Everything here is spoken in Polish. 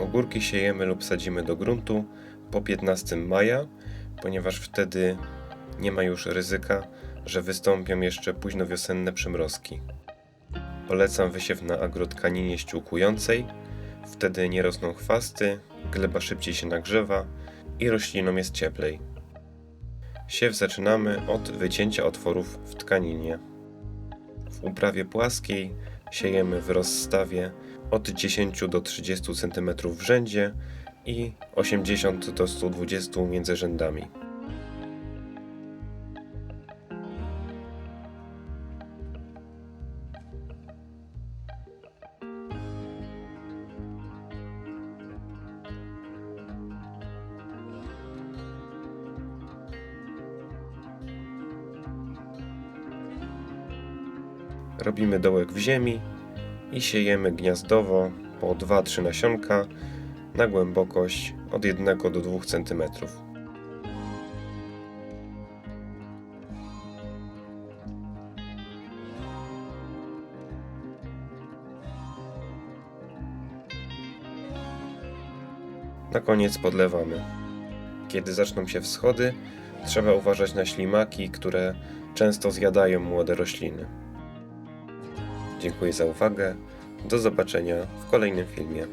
Ogórki siejemy lub sadzimy do gruntu po 15 maja, ponieważ wtedy nie ma już ryzyka, że wystąpią jeszcze późno wiosenne przymrozki. Polecam wysiew na agrotkaninie ściółkującej, wtedy nie rosną chwasty, gleba szybciej się nagrzewa i roślinom jest cieplej. Siew zaczynamy od wycięcia otworów w tkaninie. W uprawie płaskiej siejemy w rozstawie od 10 do 30 cm w rzędzie i 80 do 120 między rzędami. Robimy dołek w ziemi i siejemy gniazdowo po 2-3 nasionka na głębokość od 1 do 2 cm. Na koniec podlewamy. Kiedy zaczną się wschody, trzeba uważać na ślimaki, które często zjadają młode rośliny. Dziękuję za uwagę. Do zobaczenia w kolejnym filmie.